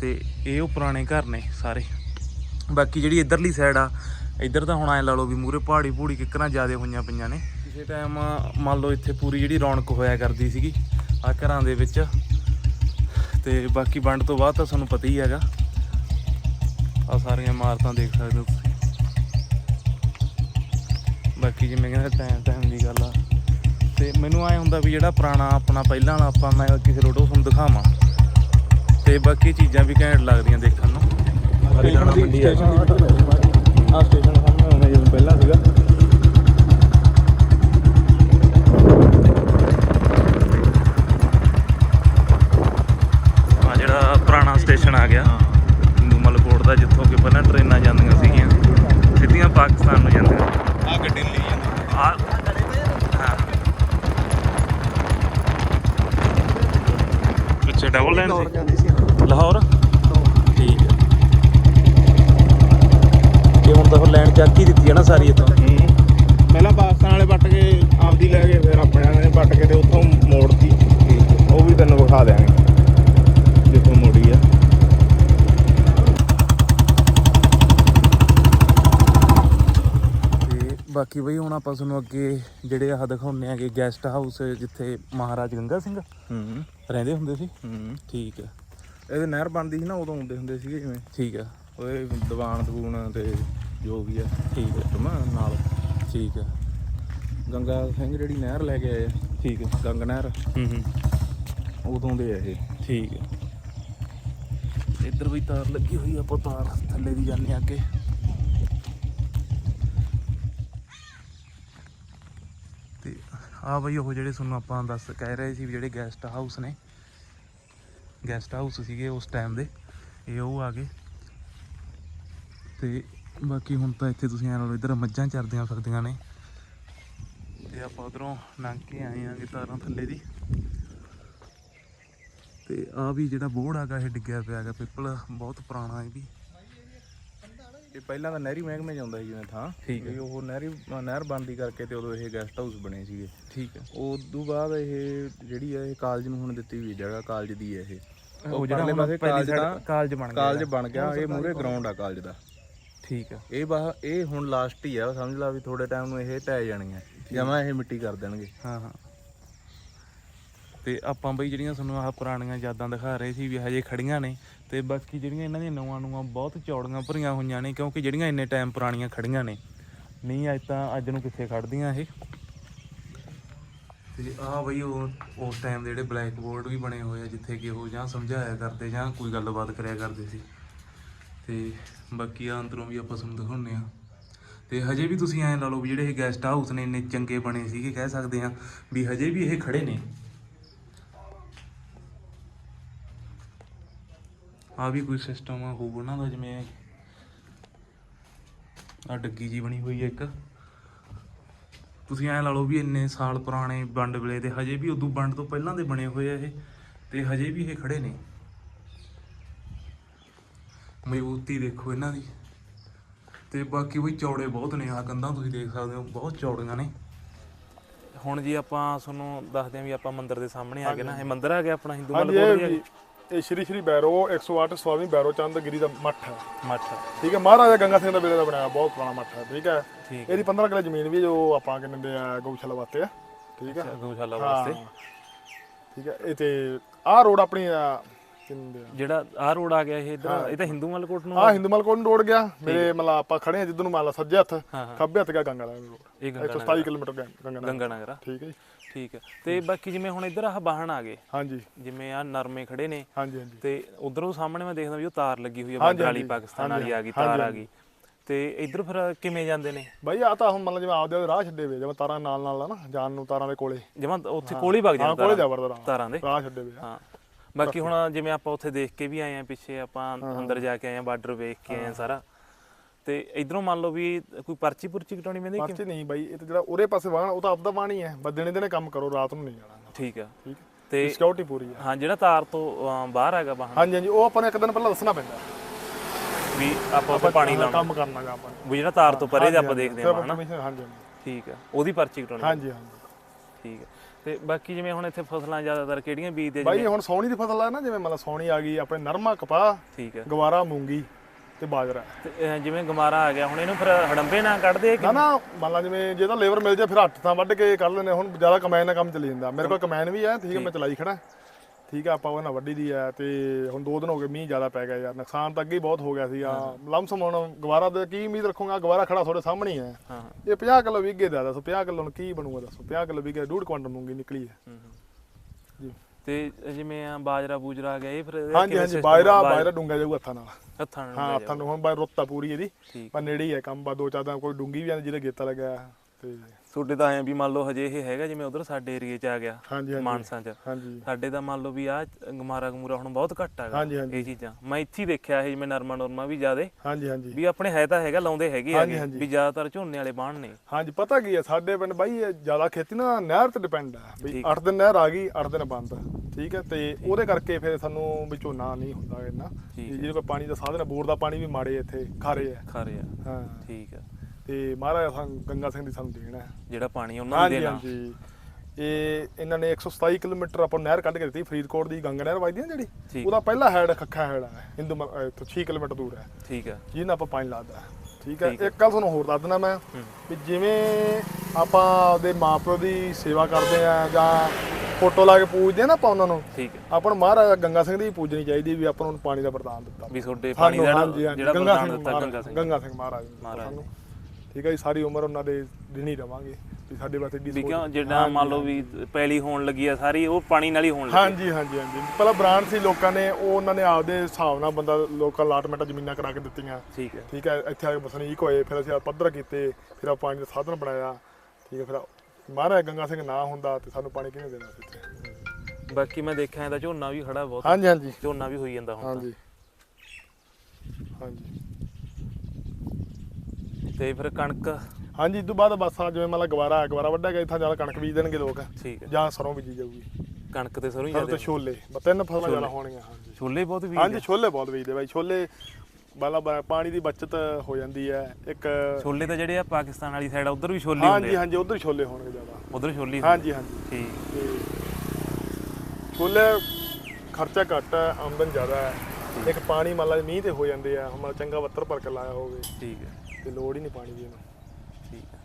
ਤੇ ਇਹ ਉਹ ਪੁਰਾਣੇ ਘਰ ਨੇ ਸਾਰੇ। ਬਾਕੀ ਜਿਹੜੀ ਇਧਰਲੀ ਸਾਈਡ ਆ, ਇੱਧਰ ਤਾਂ ਹੁਣ ਐ ਲਾ ਲਓ ਵੀ ਮੂਰੇ ਪਹਾੜੀ ਪੂੜੀ ਕਿੱਕਰਾਂ ਜ਼ਿਆਦੇ ਹੋਈਆਂ ਪਈਆਂ ਨੇ। ਕਿਸੇ ਟਾਈਮ ਮੰਨ ਲਓ ਇੱਥੇ ਪੂਰੀ ਜਿਹੜੀ ਰੌਣਕ ਹੋਇਆ ਕਰਦੀ ਸੀਗੀ ਆ ਘਰਾਂ ਦੇ ਵਿੱਚ। ਤੇ ਬਾਕੀ ਵੰਡ ਤੋਂ ਬਾਅਦ ਤਾਂ ਤੁਹਾਨੂੰ ਪਤਾ ਹੀ ਹੈਗਾ। ਆ ਸਾਰੀਆਂ ਇਮਾਰਤਾਂ ਦੇਖ ਸਕਦੇ ਹੋ ਤੁਸੀਂ। ਬਾਕੀ ਜਿਵੇਂ ਕਹਿੰਦਾ ਟਾਈਮ ਟਾਈਮ ਦੀ ਗੱਲ ਆ। ਤੇ ਮੈਨੂੰ ਐ ਹੁੰਦਾ ਵੀ ਜਿਹੜਾ ਪੁਰਾਣਾ ਆਪਣਾ ਪਹਿਲਾਂ ਵਾਲਾ ਆਪਾਂ ਮੈਂ ਕਿਸੇ ਰੋਡੋ ਤੁਹਾਨੂੰ ਦਿਖਾਵਾਂ। ਤੇ ਬਾਕੀ ਚੀਜ਼ਾਂ ਵੀ ਘੈਂਟ ਲੱਗਦੀਆਂ ਦੇਖਣ ਨੂੰ। ਮੰਡੀ ਆ। ਆ ਸਟੇਸ਼ਨ ਸਾਹਮਣੇ ਆਉਂਦਾ ਜਿਵੇਂ ਪਹਿਲਾਂ ਸੀਗਾ ਆ ਜਿਹੜਾ ਪੁਰਾਣਾ ਸਟੇਸ਼ਨ ਆ ਗਿਆ ਮਲਕੋਟ ਦਾ ਜਿੱਥੋਂ ਕਿ ਪਹਿਲਾਂ ਟ੍ਰੇਨਾਂ ਜਾਂਦੀਆਂ ਸੀਗੀਆਂ ਸਿੱਧੀਆਂ ਪਾਕਿਸਤਾਨ ਨੂੰ ਜਾਂਦੀਆਂ ਆ ਗੱਡੀ ਲਈ ਜਾਂਦੀ ਆ ਹਾਂ ਅੱਛਾ ਡਬਲ ਲਾਈਨ ਸੀ ਜਾਂਦੀ ਸੀ ਲਾਹੌਰ ਠੀਕ ਹੈ ਇਹ ਹੁਣ ਤਾਂ ਫਿਰ ਲਾਈਨ ਚੱਕ ਹੀ ਦਿੱਤੀ ਹੈ ਨਾ ਸਾਰੀ ਇੱਥੋਂ। ਪਹਿਲਾਂ ਪਾਕਿਸਤਾਨ ਵਾਲੇ ਵੱਟ ਕੇ ਆਪਦੀ ਲੈ ਗਏ ਫਿਰ ਆਪਣਿਆਂ ਨੇ ਵੱਟ ਕੇ ਤੇ ਉੱਥੋਂ ਮੋੜਤੀ। ਉਹ ਵੀ ਤੈਨੂੰ ਵਿਖਾ ਦਿਆਂਗੇ। ਜਿੱਥੋਂ ਮੋੜੀ ਆ। ਤੇ ਬਾਕੀ ਬਈ ਹੁਣ ਆਪਾਂ ਤੁਹਾਨੂੰ ਅੱਗੇ ਜਿਹੜੇ ਆਹ ਦਿਖਾਉਂਦੇ ਆਗੇ ਗੈਸਟ ਹਾਊਸ ਜਿੱਥੇ ਮਹਾਰਾਜ ਗੰਗਾ ਸਿੰਘ ਹੂੰ। ਰਹਿੰਦੇ ਹੁੰਦੇ ਸੀ। ਹੂੰ। ਠੀਕ ਹੈ ਇਹਦੇ ਨਹਿਰ ਬਣਦੀ ਸੀ ਨਾ ਉਦੋਂ ਹੁੰਦੇ ਹੁੰਦੇ ਸੀਗੇ ਜਿਵੇਂ। ਠੀਕ ਹੈ ਉਹਦੇ ਦੀਵਾਨ ਦਵੂਨ ਤੇ ਜੋ ਵੀ ਆ ਠੀਕ ਹੈ ਤੁਮ ਨਾਲ ਠੀਕ ਹੈ ਗੰਗਾ ਸਿੰਘ ਜਿਹੜੀ ਨਹਿਰ ਲੈ ਕੇ ਆਏ ਆ, ਠੀਕ ਹੈ ਗੰਗ ਨਹਿਰ। ਹੂੰ ਹੂੰ। ਉਦੋਂ ਦੇ ਆ ਇਹ। ਠੀਕ ਹੈ ਇੱਧਰ ਵੀ ਤਾਰ ਲੱਗੀ ਹੋਈ ਆ, ਆਪਾਂ ਤਾਰ ਥੱਲੇ ਦੀ ਜਾਂਦੇ ਆ ਅੱਗੇ। ਤੇ ਆ ਬਈ ਉਹ ਜਿਹੜੇ ਤੁਹਾਨੂੰ ਆਪਾਂ ਦੱਸ ਕਹਿ ਰਹੇ ਸੀ ਵੀ ਜਿਹੜੇ ਗੈਸਟ ਹਾਊਸ ਨੇ ਗੈਸਟ ਹਾਊਸ ਸੀਗੇ ਉਸ ਟਾਈਮ ਦੇ ਇਹ ਉਹ ਆ ਗਏ। ਤੇ ਬਾਕੀ ਹੁਣ ਤਾਂ ਇੱਥੇ ਤੁਸੀਂ ਐ ਲਓ ਇੱਧਰ ਮੱਝਾਂ ਚਰਦੀਆਂ ਫਿਰਦੀਆਂ ਨੇ। ਤੇ ਆਪਾਂ ਉਧਰੋਂ ਲੰਘ ਕੇ ਆਏ ਆਂਗੇ ਤਾਰਾਂ ਥੱਲੇ ਦੀ। ਤੇ ਆ ਵੀ ਜਿਹੜਾ ਬੋਰਡ ਆਗਾ ਇਹ ਡਿੱਗਿਆ ਪਿਆ ਹੈਗਾ ਪਿੱਪਲ ਬਹੁਤ ਪੁਰਾਣਾ ਇਹ ਵੀ। ਇਹ ਪਹਿਲਾਂ ਤਾਂ ਨਹਿਰੀ ਮਹਿਕਮੇ ਚ ਆਉਂਦਾ ਸੀ ਜਿਵੇਂ ਥਾਂ। ਠੀਕ ਹੈ। ਵੀ ਉਹ ਨਹਿਰੀ ਨਹਿਰ ਬੰਦੀ ਕਰਕੇ ਤੇ ਉਦੋਂ ਇਹ ਗੈਸਟ ਹਾਊਸ ਬਣੇ ਸੀਗੇ। ਠੀਕ ਹੈ। ਉਦੋਂ ਬਾਅਦ ਇਹ ਜਿਹੜੀ ਹੈ ਇਹ ਕਾਲਜ ਨੂੰ ਹੁਣ ਦਿੱਤੀ ਹੋਈ ਜਗ੍ਹਾ ਕਾਲਜ ਦੀ ਹੈ ਇਹ। ਉਹ ਜਿਹੜਾ ਹੁਣ ਪਹਿਲੀ ਕਾਲਜ ਸਾਈਡ ਦਾ ਕਾਲਜ ਬਣ ਗਿਆ। ਕਾਲਜ ਬਣ ਗਿਆ ਇਹ ਮੂਰੇ ਗਰਾਊਂਡ ਆ ਕਾਲਜ ਦਾ। ਠੀਕ ਹੈ ਇਹ ਬਾਹ ਇਹ ਹੁਣ ਲਾਸਟ ਹੀ ਆ ਸਮਝ ਲਾ ਵੀ ਥੋੜੇ ਟਾਈਮ ਨੂੰ ਇਹ ਢਹਿ ਜਾਣਗੀਆਂ ਜਮਾ ਇਹ ਮਿੱਟੀ ਕਰ ਦੇਣਗੇ। ਹਾਂ ਹਾਂ। ਤੇ ਆਪਾਂ ਬਈ ਜਿਹੜੀਆਂ ਤੁਹਾਨੂੰ ਆਹ ਪੁਰਾਣੀਆਂ ਯਾਦਾਂ ਦਿਖਾ ਰਹੇ ਸੀ ਵੀ ਹਜੇ ਖੜੀਆਂ ਨੇ ਤੇ ਬਾਕੀ ਜਿਹੜੀਆਂ ਇਹਨਾਂ ਦੀਆਂ ਨਵਾਂ ਨੂਆਂ ਬਹੁਤ ਚੌੜੀਆਂ ਭਰੀਆਂ ਹੋਈਆਂ ਨੇ ਕਿਉਂਕਿ ਜਿਹੜੀਆਂ ਇੰਨੇ ਟਾਈਮ ਪੁਰਾਣੀਆਂ ਖੜੀਆਂ ਨੇ ਨਹੀਂ ਅੱਜ ਤਾਂ ਅੱਜ ਨੂੰ ਕਿੱਥੇ ਖੜਦੀਆਂ ਇਹ। ਤੇ ਆਹ ਬਈ ਉਹ ਉਸ ਟਾਈਮ ਦੇ ਜਿਹੜੇ ਬਲੈਕ ਬੋਰਡ ਵੀ ਬਣੇ ਹੋਏ ਆ ਜਿੱਥੇ ਕਿ ਉਹ ਜਾਂ ਸਮਝਾਇਆ ਕਰਦੇ ਜਾਂ ਕੋਈ ਗੱਲਬਾਤ ਕਰਿਆ ਕਰਦੇ ਸੀ। ਤੇ ਬਾਕੀ ਆ ਅੰਦਰੋਂ ਵੀ ਆਪਾਂ ਤੁਹਾਨੂੰ ਦਿਖਾਉਂਦੇ ਆ ਤੇ ਹਜੇ ਵੀ ਤੁਸੀਂ ਐਂ ਲਾ ਲਓ ਵੀ ਜਿਹੜੇ ਇਹ ਗੈਸਟ ਹਾਊਸ ਨੇ, ਇੰਨੇ ਚੰਗੇ ਬਣੇ ਸੀਗੇ ਕਹਿ ਸਕਦੇ ਆ ਵੀ ਹਜੇ ਵੀ ਇਹ ਖੜੇ ਨੇ। ਆ ਵੀ ਕੋਈ ਸਿਸਟਮ ਆ, ਹੋਊ ਉਹਨਾਂ ਦਾ ਜਿਵੇਂ ਆ ਡੱਗੀ ਜੀ ਬਣੀ ਹੋਈ ਹੈ ਇੱਕ। ਤੁਸੀਂ ਐਂ ਲਾ ਲਓ ਵੀ ਇੰਨੇ ਸਾਲ ਪੁਰਾਣੇ ਵੰਡ ਵੇਲੇ ਦੇ, ਹਜੇ ਵੀ ਉਦੋਂ ਵੰਡ ਤੋਂ ਪਹਿਲਾਂ ਦੇ ਬਣੇ ਹੋਏ ਆ ਇਹ, ਤੇ ਹਜੇ ਵੀ ਇਹ ਖੜੇ ਨੇ। ਮਜ਼ਬੂਤੀ ਦੇਖੋ ਇਹਨਾਂ ਦੀ। ਤੇ ਬਾਕੀ ਵੀ ਚੌੜੇ ਬਹੁਤ ਨੇ ਆ ਕੰਧਾਂ ਤੁਸੀਂ ਦੇਖ ਸਕਦੇ ਹੋ ਬਹੁਤ ਚੌੜੀਆਂ ਨੇ। ਹੁਣ ਜੀ ਆਪਾਂ ਤੁਹਾਨੂੰ ਦੱਸਦੇ ਹਾਂ ਵੀ ਆਪਾਂ ਮੰਦਿਰ ਦੇ ਸਾਹਮਣੇ ਆ ਗਏ ਨਾ। ਇਹ ਮੰਦਿਰ ਆ ਗਿਆ ਆਪਣਾ ਹਿੰਦੂ ਮਲਕੋਟ ਇਹ ਵੀ- ਇਹ ਸ਼੍ਰੀ ਸ਼੍ਰੀ ਬੈਰੋ 108 ਸਵਾਮੀ ਬੈਰੋ ਚੰਦ ਗਿਰੀ ਦਾ ਮੱਠ ਹੈ। ਮੱਠ ਠੀਕ ਹੈ ਮਹਾਰਾਜਾ ਗੰਗਾ ਸਿੰਘ ਦਾ ਵੇਲੇ ਦਾ ਬਣਾਇਆ ਬਹੁਤ ਪੁਰਾਣਾ ਮੱਠ ਹੈ ਠੀਕ ਹੈ। ਇਹਦੀ 15 ਕਿੱਲੇ ਜ਼ਮੀਨ ਵੀ ਜੋ ਆਪਾਂ ਕਹਿੰਦੇ ਆ ਗਊਸ਼ਾਲਾ ਵਾਸਤੇ ਆ ਠੀਕ ਹੈ। ਗਊਸ਼ਾਲਾ ਵਾਸਤੇ। ਠੀਕ ਹੈ ਇਹ ਤੇ ਆਹ ਰੋਡ ਆਪਣੀ ਆ, ਆ? ਜਿਹੜਾ ਆਹ ਰੋਡ ਆ ਗਿਆ ਇਹ ਇਧਰ ਇਹ ਤਾਂ ਹਿੰਦੂ ਮਲਕੋਟ ਨੂੰ ਆ ਹਿੰਦੂਮਲ ਕੋਲ ਨੂੰ ਰੋਡ ਗਿਆ। ਮੇਰੇ ਮਤਲਬ ਆਪਾਂ ਖੜੇ ਆ ਜਿੱਦੋਂ ਨੂੰ ਮੰਨ ਲਾ ਸੱਜੇ ਹੱਥ। ਖੱਬੇ ਹੱਥ ਗਿਆ ਗੰਗਾ ਦਾ ਰੋਡ। ਇਹ ਗੰਗਾ 127 ਕਿਲੋਮੀਟਰ ਗੰਗਾ ਨਗਰ। ਨਗਰ ਆ। ਠੀਕ ਹੈ ਜੀ। ਠੀਕ ਹੈ। ਤੇ ਬਾਕੀ ਜਿਵੇਂ ਹੁਣ ਇੱਧਰ ਆਹ ਵਾਹਣ ਆ ਗਏ। ਹਾਂਜੀ। ਜਿਵੇਂ ਆ ਨਰਮੇ ਖੜੇ ਨੇ। ਹਾਂਜੀ ਹਾਂਜੀ। ਤੇ ਉਧਰੋਂ ਸਾਹਮਣੇ ਮੈਂ ਦੇਖਦਾ ਵੀ ਉਹ ਤਾਰ ਲੱਗੀ ਹੋਈ ਹੈ ਬੰਦਰ ਵਾਲੀ ਪਾਕਿਸਤਾਨ ਵਾਲੀ ਆ ਗਈ ਤਾਰ ਆ। ਗਈ। ਤੇ ਇੱਧਰ ਫਿਰ ਕਿਵੇਂ ਜਾਂਦੇ ਨੇ? ਬਾਈ ਆ ਤਾਂ ਹੁਣ ਮਤਲਬ ਜਿਵੇਂ ਆਪਦੇ ਰਾਹ ਛੱਡੇ ਵੇ ਜਿਵੇਂ ਤਾਰਾਂ ਨਾਲ ਨਾਲ ਆ ਨਾ ਜਾਨ ਨੂੰ ਤਾਰਾਂ ਦੇ ਕੋਲੇ। ਜਿਵੇਂ ਉੱਥੇ ਕੋਲ ਵਗ ਜਾਂਦੇ ਤਾਰਾਂ। ਦੇ। ਰਾਹ ਛੱਡੇ ਵੇ ਆ। ਹਾਂ। ਬਾਕੀ ਹੁਣ ਜਿਵੇਂ ਆਪਾਂ ਉੱਥੇ ਦੇਖ ਕੇ ਵੀ ਆਏ ਆ ਪਿੱਛੇ ਆਪਾਂ ਅੰਦਰ ਜਾ ਕੇ ਆਏ ਆ ਬਾਰਡਰ ਵੇਖ ਕੇ ਆਏ ਆ ਸਾਰਾ। ਤੇ ਇਧਰੋਂ ਮੰਨ ਲਓ ਵੀ ਕੋਈ ਪਰਚੀ ਪੁਰਚੀ ਕਟਾਉਣੀ ਪੈਂਦੀ ਕਿ ਪਰਚੀ ਨਹੀਂ ਬਾਈ ਇਹ ਤਾਂ ਜਿਹੜਾ ਉਰੇ ਪਾਸੇ ਵਾਹਣ ਉਹ ਤਾਂ ਆਪਦਾ ਵਾਹਣ ਹੀ ਹੈ। ਬਸ ਦਿਨੇ ਦਿਨੇ ਕੰਮ ਕਰੋ ਰਾਤ ਨੂੰ ਨਹੀਂ ਜਾਣਾ। ਠੀਕ ਆ। ਠੀਕ ਹੈ। ਤੇ ਸਿਕਿਉਰਿਟੀ ਪੂਰੀ ਹੈ। ਹਾਂ ਜਿਹੜਾ ਤਾਰ ਤੋਂ ਬਾਹਰ ਹੈਗਾ ਵਾਹਨ। ਹਾਂਜੀ ਹਾਂਜੀ ਉਹ ਆਪਾਂ ਨੂੰ ਇੱਕ ਦਿਨ ਪਹਿਲਾਂ ਦੱਸਣਾ ਪੈਂਦਾ। ਵੀ ਆਪਾਂ ਉੱਥੇ ਪਾਣੀ ਲਾਉਣਾ। ਕੰਮ ਕਰਨਾਗਾ ਆਪਾਂ। ਵੀ ਜਿਹੜਾ ਤਾਰ ਤੋਂ ਪਰੇ ਦੇ ਆਪਾਂ ਦੇਖਦੇ ਹਾਂਜੀ ਹਾਂਜੀ। ਠੀਕ ਆ। ਉਹਦੀ ਪਰਚੀ ਕਟਾਉਣੀ। ਹਾਂਜੀ ਹਾਂਜੀ। ਠੀਕ ਆ। ਤੇ ਬਾਕੀ ਜਿਵੇਂ ਹੁਣ ਇੱਥੇ ਫਸਲਾਂ ਜ਼ਿਆਦਾਤਰ ਕਿਹੜੀਆਂ ਬੀਜਦੇ ਆ ਬਾਈ ਹੁਣ ਸੌਣੀ ਦੀ ਫਸਲ ਆ ਨਾ ਜਿਵੇਂ ਮਤਲਬ ਸੌਣੀ ਆ ਗਈ ਆਪਣੇ ਨਰਮਾ ਕਪਾਹ ਠੀਕ ਆ ਗਵਾਰਾ ਮੂੰਗੀ ਤੇ ਬਾਜਰਾ। ਤੇ ਜਿਵੇਂ ਗਮਾਰਾ ਆ ਗਿਆ ਹੁਣ ਇਹਨੂੰ ਫਿਰ ਹੜੰਬੇ ਨਾਲ ਕੱਢਦੇ ਆ ਕਿ ਨਾ ਨਾ ਮੰਨ ਲਾ ਜਿਵੇਂ ਜੇ ਤਾਂ ਲੇਬਰ ਮਿਲ ਜਾ ਫਿਰ ਅੱਠ ਤਾਂ ਵੱਢ ਕੇ ਕਰ ਲੈਂਦੇ ਹੁਣ ਜ਼ਿਆਦਾ ਕਮੈਨ ਨਾਲ ਕੰਮ ਚੱਲੀ ਜਾਂਦਾ। ਮੇਰੇ ਕੋਲ ਕਮੈਨ ਵੀ ਹੈ ਠੀਕ ਹੈ ਮੈਂ ਚਲਾਈ ਖੜਾ। ਠੀਕ ਹੈ ਆਪਾਂ ਉਹ ਨਾਲ ਵੱਢੀ ਦੀ ਹੈ ਤੇ ਹੁਣ ਦੋ ਦਿਨ ਹੋ ਗਏ ਮੀਂਹ ਜ਼ਿਆਦਾ ਪੈ ਗਿਆ ਯਾਰ ਨੁਕਸਾਨ ਤਾਂ ਅੱਗੇ ਹੀ ਬਹੁਤ ਹੋ ਗਿਆ ਸੀਗਾ। ਲਮਸਮ ਹੁਣ ਗਵਾਰਾ ਦੇ ਕੀ ਉਮੀਦ ਰੱਖੂਗਾ ਗਵਾਰਾ ਖੜਾ ਤੁਹਾਡੇ ਸਾਹਮਣੇ ਹੀ ਇਹ 50 ਕਿਲੋ ਵੀਗੇ ਦਾ ਦੱਸੋ 50 ਕਿਲੋ ਨੂੰ ਕੀ ਬਣੂਗਾ ਦੱਸੋ? 50 ਕਿਲੋ ਵੀਗੇ ਡੂਢ ਕੁਇੰਟਲ ਮੂੰਗੀ ਨਿਕਲੀ ਹੈ। ਜੀ। ਤੇ ਜਿਵੇਂ ਆ ਬਾਜਰਾ ਬੂਜਰਾ ਆ ਗਿਆ ਇਹ ਫਿਰ ਹਾਂਜੀ ਹਾਂਜੀ ਬਾਜਰਾ ਆ? ਬਾਜਰਾ ਡੂੰਗਾ ਜਾਊ ਹੱਥਾਂ ਨਾਲ। ਹੱਥਾਂ ਨਾਲ ਹਾਂ ਹੱਥਾਂ ਨੂੰ ਹੁਣ ਬਾਈ ਰੁੱਤਾ ਪੂਰੀ ਇਹਦੀ। ਪਰ ਨੇੜੇ ਹੀ ਹੈ ਕੰਮ ਬਾ ਦੋ ਚਾਰ ਦਿਨ ਕੋਈ ਡੂੰਗੀ ਵੀ ਆਂਦੀ ਜਿਹਦੇ ਗੇਤਾ ਲੱਗਿਆ ਤੇ ਤੁਹਾਡੇ ਤਾਂ ਐਂ ਵੀ ਮੰਨ ਲਓ ਹਜੇ ਇਹ ਹੈਗਾ ਜਿਵੇਂ ਉਧਰ ਸਾਡੇ ਏਰੀਏ 'ਚ ਆ ਗਿਆ ਹਾਂਜੀ ਹਾਂਜੀ। ਮਾਨਸਾ 'ਚ। ਹਾਂਜੀ। ਸਾਡੇ ਤਾਂ ਮੰਨ ਲਓ ਵੀ ਆ ਗਮਾਰਾ ਗਮੂਰਾ ਹੁਣ ਬਹੁਤ ਘੱਟ ਹੈਗਾ ਹਾਂਜੀ, ਹਾਂਜੀ। ਇਹ ਚੀਜ਼ਾਂ। ਮੈਂ ਇੱਥੇ ਹੀ ਦੇਖਿਆ ਇਹ ਜਿਵੇਂ ਨਰਮਾ ਨਰਮਾ ਵੀ ਜ਼ਿਆਦੇ। ਹਾਂਜੀ ਹਾਂਜੀ। ਵੀ ਆਪਣੇ ਹੈ ਤਾਂ ਹੈਗਾ ਲਾਉਂਦੇ ਹੈਗੇ ਹਾਂਜੀ। ਵੀ ਜ਼ਿਆਦਾਤਰ ਝੋਨੇ ਵਾਲੇ ਬਾਣ ਨੇ। ਹਾਂਜੀ ਪਤਾ ਕੀ ਹੈ ਸਾਡੇ ਪਿੰਡ ਬਾਈ ਇਹ ਜ਼ਿਆਦਾ ਖੇਤੀ ਨਾ ਨਹਿਰ ਤੇ ਡਿਪੈਂਡ ਹੈ ਵੀ ਠੀਕ। 8 ਦਿਨ ਨਹਿਰ ਆ ਗਈ 8 ਦਿਨ ਬੰਦ। ਠੀਕ ਹੈ ਤੇ ਉਹਦੇ ਕਰਕੇ ਫਿਰ ਸਾਨੂੰ ਵੀ ਝੋਨਾ ਨਹੀਂ ਹੁੰਦਾ ਇੰਨਾ। ਠੀਕ ਜਿਹਦੇ ਕੋਲ ਪਾਣੀ ਦਾ ਸਾਧਨ ਹੈ ਬੋਰ ਦਾ ਪਾਣੀ ਵੀ ਮਾੜੇ ਇੱਥੇ ਖਾਰੇ ਹੈ ਖਾਰੇ ਆ। ਹਾਂ। ਠੀਕ ਆ। ਤੇ ਮਹਾਰਾਜ ਸਾਨੂੰ ਗੰਗਾ ਸਿੰਘ ਦੀ ਸਾਨੂੰ ਦੇਣ ਹੈ। ਜਿਹੜਾ ਪਾਣੀ ਉਹਨਾਂ ਨੂੰ ਹਾਂਜੀ ਦੇਣਾ। ਹਾਂਜੀ। ਇਹ ਇਹਨਾਂ ਨੇ 127 ਕਿਲੋਮੀਟਰ ਆਪਾਂ ਨੂੰ ਨਹਿਰ ਕੱਢ ਕੇ ਦਿੱਤੀ ਫਰੀਦਕੋਟ ਦੀ ਗੰਗਾ ਨਹਿਰ ਵਜਦੀ ਹੈ ਜਿਹੜੀ? ਠੀਕ। ਉਹਦਾ ਪਹਿਲਾ ਹੈਡ ਖੱਖਾ ਹੈਡ ਹੈ ਹਿੰਦੂ ਮ- ਅਹ ਇੱਥੋਂ 6 ਕਿਲੋਮੀਟਰ ਦੂਰ ਹੈ। ਠੀਕ ਆ ਜਿਹਨਾਂ ਆਪਾਂ ਪਾਣੀ ਲਾਦਾ ਠੀਕ ਹੈ ਠੀਕ ਹੈ। ਇੱਕ ਗੱਲ ਤੁਹਾਨੂੰ ਹੋਰ ਦੱਸ ਦਿੰਦਾ ਮੈਂ ਹੂੰ। ਵੀ ਜਿਵੇਂ ਆਪਾਂ ਆਪਦੇ ਮਾਪਿਓ ਦੀ ਸੇਵਾ ਕਰਦੇ ਆ ਜਾਂ ਫੋਟੋ ਲਾ ਕੇ ਪੂਜਦੇ ਆ ਨਾ ਆਪਾਂ ਉਹਨਾਂ ਨੂੰ ਠੀਕ ਆ ਆਪਾਂ ਨੂੰ ਮਹਾਰਾਜਾ ਗੰਗਾ ਸਿੰਘ ਦੀ ਵੀ ਪੂਜਣੀ ਚਾਹੀਦੀ ਵੀ ਆਪਾਂ ਨੂੰ ਪਾਣੀ ਦਾ ਵਰਦਾਨ ਦਿੱਤਾ। ਵੀ ਤੁਹਾਡੇ ਪਾਣੀ ਦਾ ਜਿਹੜਾ ਹਾਂਜੀ, ਹਾਂਜੀ, ਜਿਹੜਾ ਗੰਗਾ ਸਿੰਘ ਦਿੱਤਾ ਮਹਾਰਾਜ ਗੰਗਾ ਸਿੰਘ। ਗੰਗਾ ਸਿੰਘ ਮਹਾਰਾਜ ਨੇ ਮਹਾਰਾਜ ਸਾਨੂੰ। ਠੀਕ ਹੈ ਜੀ ਸਾਰੀ ਉਮਰ ਉਹਨਾਂ ਦੇ ਦਿਨ ਹੀ ਰਵਾਂਗੇ ਵੀ ਸਾਡੇ ਵਾਸਤੇ ਏਡੀ ਵੀ ਕਿਉਂ ਜਿਹੜਾ ਮੰਨ ਲਓ ਵੀ ਪੈਲੀ ਹੋਣ ਲੱਗੀ ਆ ਸਾਰੀ ਉਹ ਪਾਣੀ ਨਾਲ ਹੀ ਹੋਣ ਲੱਗੀ ਹਾਂਜੀ ਹਾਂਜੀ ਹਾਂਜੀ। ਪਹਿਲਾਂ ਬ੍ਰਾਂਡ ਸੀ ਲੋਕਾਂ ਨੇ ਉਹ ਉਹਨਾਂ ਨੇ ਆਪਦੇ ਹਿਸਾਬ ਨਾਲ ਬੰਦਾ ਲੋਕਾਂ ਅਲਾਟਮੈਂਟਾਂ ਜ਼ਮੀਨਾਂ ਕਰਾ ਕੇ ਦਿੱਤੀਆਂ। ਠੀਕ ਹੈ। ਠੀਕ ਹੈ ਇੱਥੇ ਆ ਕੇ ਵਸਨੀਕ ਹੋਏ ਫਿਰ ਅਸੀਂ ਪੱਧਰ ਕੀਤੇ ਫਿਰ ਆ ਪਾਣੀ ਦਾ ਸਾਧਨ ਬਣਾਇਆ। ਠੀਕ ਹੈ ਫਿਰ ਮਹਾਰਾਜ ਗੰਗਾ ਸਿੰਘ ਨਾ ਹੁੰਦਾ ਤੇ ਸਾਨੂੰ ਪਾਣੀ ਕਿਹਨੇ ਦੇਣਾ ਸੀ ਇੱਥੇ? ਬਾਕੀ ਮੈਂ ਦੇਖਿਆ ਇਹਦਾ ਝੋਨਾ ਵੀ ਖੜਾ ਬਹੁਤ। ਹਾਂਜੀ ਹਾਂਜੀ। ਝੋਨਾ ਵੀ ਹੋਈ ਜਾਂਦਾ ਹੁਣ ਹਾਂਜੀ। ਹਾਂਜੀ। ਤੇ ਫਿਰ ਕਣਕ? ਹਾਂਜੀ ਇਸ ਤੋਂ ਬਾਅਦ ਬਸ ਆ ਜਿਵੇਂ ਮਤਲਬ ਗਵਾਰਾ ਹੈ ਗਵਾਰਾ ਵੱਢਿਆ ਗਿਆ ਇੱਥਾਂ ਨਾਲ ਕਣਕ ਬੀਜ ਦੇਣਗੇ ਲੋਕ। ਠੀਕ ਹੈ। ਜਾਂ ਸਰੋਂ ਬੀਜੀ ਜਾਊਗੀ। ਕਣਕ ਤੇ ਸਰੋਂ ਹੀ ਤੇ ਜਾਂਦੇ ਛੋਲੇ ਬਸ ਤਿੰਨ ਫਸਲਾਂ ਜ਼ਿਆਦਾ ਹੋਣਗੀਆਂ ਹਾਂਜੀ। ਛੋਲੇ ਬਹੁਤ ਵੀ ਹਾਂਜੀ ਛੋਲੇ ਬਹੁਤ ਬੀਜਦੇ ਬਾਈ। ਛੋਲੇ ਬਾਲਾ ਪਾਣੀ ਦੀ ਬਚਤ ਹੋ ਜਾਂਦੀ ਹੈ। ਇੱਕ ਛੋਲੇ ਤਾਂ ਜਿਹੜੇ ਆ ਪਾਕਿਸਤਾਨ ਵਾਲੀ ਸਾਈਡ ਉਧਰ ਵੀ ਛੋਲੇ ਹੁੰਦੇ ਹਾਂਜੀ ਆ। ਹਾਂਜੀ ਉਧਰ ਛੋਲੇ ਹੋਣਗੇ ਜ਼ਿਆਦਾ। ਉਧਰ ਛੋਲੇ ਹਾਂਜੀ ਹਾਂਜੀ। ਠੀਕ। ਛੋਲੇ ਖਰਚਾ ਘੱਟ ਹੈ ਆਮਦਨ ਜ਼ਿਆਦਾ ਹੈ। ਇੱਕ ਪਾਣੀ ਮੰਨ ਲਾ ਮੀਂਹ ਤੇ ਹੋ ਜਾਂਦੇ ਆ ਹੁਣ ਚੰਗਾ ਵੱਤਰ ਭਰ ਕੇ ਲਾਇਆ ਹੋਵੇ। ਠੀਕ ਹੈ। ਤੇ ਲੋੜ ਹੀ ਨਹੀਂ ਪਾਣੀ ਦੀ ਇਹਨੂੰ। ਠੀਕ ਹੈ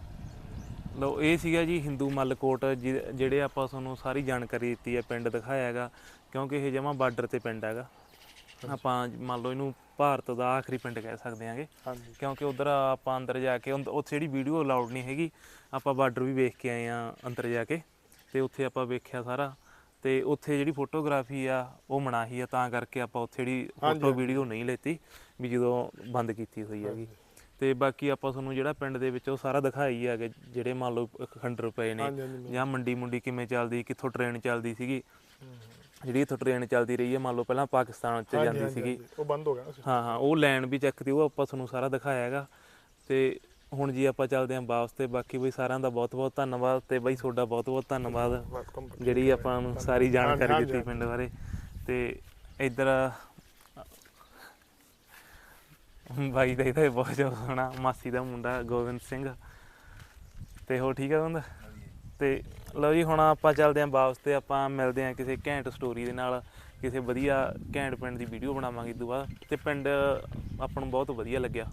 ਲਓ ਇਹ ਸੀਗਾ ਜੀ ਹਿੰਦੂ ਮੱਲਕੋਟ ਜਿ- ਜਿਹੜੇ ਆਪਾਂ ਤੁਹਾਨੂੰ ਸਾਰੀ ਜਾਣਕਾਰੀ ਦਿੱਤੀ ਹੈ ਪਿੰਡ ਦਿਖਾਇਆ ਹੈਗਾ ਕਿਉਂਕਿ ਇਹ ਜਮਾ ਬਾਰਡਰ ਤੇ ਪਿੰਡ ਹੈਗਾ। ਆਪਾਂ ਮੰਨ ਲਓ ਇਹਨੂੰ ਭਾਰਤ ਦਾ ਆਖਰੀ ਪਿੰਡ ਕਹਿ ਸਕਦੇ ਹਾਂਗੇ। ਹਾਂਜੀ। ਕਿਉਂਕਿ ਉਧਰ ਆਪਾਂ ਅੰਦਰ ਜਾ ਕੇ ਉਨ- ਉੱਥੇ ਜਿਹੜੀ ਵੀਡੀਓ ਅਲਾਉਡ ਨਹੀਂ ਹੈਗੀ ਆਪਾਂ ਬਾਰਡਰ ਵੀ ਵੇਖ ਕੇ ਆਏ ਆ ਅੰਦਰ ਜਾ ਕੇ ਤੇ ਉੱਥੇ ਆਪਾਂ ਵੇਖਿਆ ਸਾਰਾ। ਤੇ ਉੱਥੇ ਜਿਹੜੀ ਫੋਟੋਗ੍ਰਾਫੀ ਆ ਉਹ ਮਨਾਹੀ ਆ ਤਾਂ ਕਰਕੇ ਆਪਾਂ ਉੱਥੇ ਜਿਹੜੀ ਫੋਟੋ ਵੀਡੀਓ ਨਹੀਂ ਲੈਤੀ ਵੀ ਜਦੋਂ ਬੰਦ ਕੀਤੀ ਹੋਈ ਹੈਗੀ। ਤੇ ਬਾਕੀ ਆਪਾਂ ਤੁਹਾਨੂੰ ਜਿਹੜਾ ਪਿੰਡ ਦੇ ਵਿੱਚ ਉਹ ਸਾਰਾ ਦਿਖਾਈ ਹੈਗੇ ਜਿਹੜੇ ਮੰਨ ਲਓ ਖੰਡਰ ਪਏ ਨੇ ਹਾਂਜੀ, ਹਾਂਜੀ। ਜਾਂ ਮੰਡੀ ਮੁੰਡੀ ਕਿਵੇਂ ਚੱਲਦੀ ਕਿੱਥੋਂ ਟ੍ਰੇਨ ਚੱਲਦੀ ਸੀਗੀ। ਜਿਹੜੀ ਇੱਥੋਂ ਟ੍ਰੇਨ ਚੱਲਦੀ ਰਹੀ ਹੈ ਮੰਨ ਲਓ ਪਹਿਲਾਂ ਪਾਕਿਸਤਾਨ ਚ ਜਾਂਦੀ ਹਾਂਜੀ, ਸੀਗੀ। ਹਾਂਜੀ, ਉਹ ਬੰਦ ਹੋ ਗਿਆ ਸੀ। ਹਾਂ ਹਾਂ ਉਹ ਲਾਈਨ ਵੀ ਚੈੱਕ ਉਹ ਆਪਾਂ ਤੁਹਾਨੂੰ ਸਾਰਾ ਦਿਖਾਇਆ ਹੈਗਾ। ਤੇ ਹੁਣ ਜੀ ਆਪਾਂ ਚੱਲਦੇ ਆਂ ਵਾਪਸ ਤੇ ਬਾਕੀ ਬਈ ਸਾਰਿਆਂ ਦਾ ਬਹੁਤ ਬਹੁਤ ਧੰਨਵਾਦ ਤੇ ਬਈ ਤੁਹਾਡਾ ਬਹੁਤ ਬਹੁਤ ਧੰਨਵਾਦ ਵੈਲਕਮ ਜਿਹੜੀ ਆਪਾਂ ਨੂੰ ਸਾਰੀ ਜਾਣਕਾਰੀ ਹਾਂਜੀ, ਦਿੱਤੀ ਪਿੰਡ ਬਾਰੇ। ਤੇ ਇੱਧਰ ਬਾਈ ਦਾ ਇਹਦਾ ਬਹੁਤ ਜ਼ਿਆਦਾ ਸੋਹਣਾ ਮਾਸੀ ਦਾ ਮੁੰਡਾ ਗੋਬਿੰਦ ਸਿੰਘ। ਤੇ ਹੋ ਠੀਕ ਆ ਬੰਦਾ? ਤੇ ਲਓ ਜੀ, ਹੁਣ ਆਪਾਂ ਚੱਲਦੇ ਆਂ ਵਾਪਸ ਤੇ ਆਪਾਂ ਮਿਲਦੇ ਆਂ ਕਿਸੇ ਘੈਂਟ ਸਟੋਰੀ ਦੇ ਨਾਲ, ਕਿਸੇ ਵਧੀਆ ਘੈਂਟ ਪਿੰਡ ਦੀ ਵੀਡੀਓ ਬਣਾਵਾਂਗੇ ਇਸ ਤੋਂ ਬਾਅਦ ਤੇ ਪਿੰਡ ਆਪਾਂ ਨੂੰ ਬਹੁਤ ਵਧੀਆ ਲੱਗਿਆ।